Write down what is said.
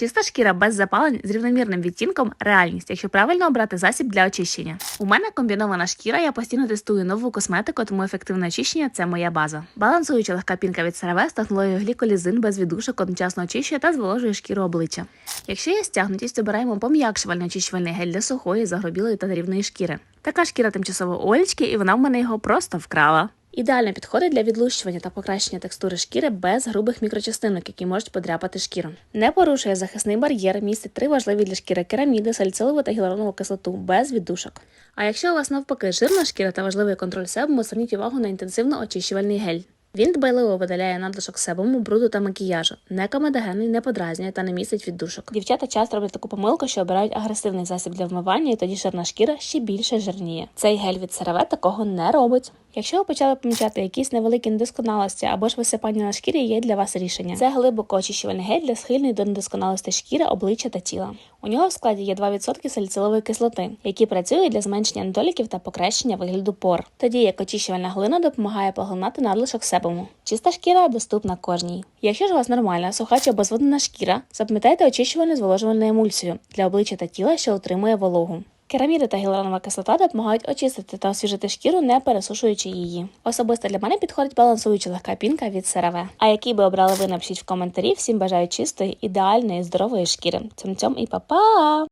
Чиста шкіра без запалень з рівномірним відтінком реальність, якщо правильно обрати засіб для очищення. У мене комбінована шкіра, я постійно тестую нову косметику, тому ефективне очищення це моя база. Балансуюча легка пінка від CeraVe з технологією гліколізин без віддушок одночасно очищує та зволожує шкіру обличчя. Якщо є стягнутість, обираємо пом'якшувальний очищувальний гель для сухої, загробілої та нерівної шкіри. Така шкіра тимчасово у Олечки, і вона в мене його просто вкрала. Ідеально підходить для відлущування та покращення текстури шкіри без грубих мікрочастинок, які можуть подряпати шкіру. Не порушує захисний бар'єр, містить три важливі для шкіри кераміди, сальцилову та гіалуронову кислоту без віддушок. А якщо у вас навпаки жирна шкіра та важливий контроль себуму, зверніть увагу на інтенсивно очищувальний гель. Він дбайливо видаляє надлишок себуму, бруду та макіяжу, не комедогенний, не подразнює та не містить віддушок. Дівчата часто роблять таку помилку, що обирають агресивний засіб для вмивання, і тоді жирна шкіра ще більше жирніє. Цей гель від CeraVe такого не робить. Якщо ви почали помічати якісь невеликі недосконалості або ж висипання на шкірі, є для вас рішення. Це глибоко очищувальний гель для схильної до недосконалості шкіри, обличчя та тіла. У нього в складі є 2% саліцилової кислоти, які працюють для зменшення недоліків та покращення вигляду пор. Тоді як очищувальна глина допомагає поглинати надлишок себуму. Чиста шкіра доступна кожній. Якщо ж у вас нормальна, суха чи обезводнена шкіра, запам'ятайте очищувальну зволожувальну емульсію для обличчя та тіла, що утримує вологу. Кераміди та гіалуронова кислота допомагають очистити та освіжити шкіру, не пересушуючи її. Особисто для мене підходить балансуюча легка пінка від CeraVe. А який би обрали ви, напишіть в коментарі. Всім бажаю чистої, ідеальної, здорової шкіри. Цьом-цьом і па-па!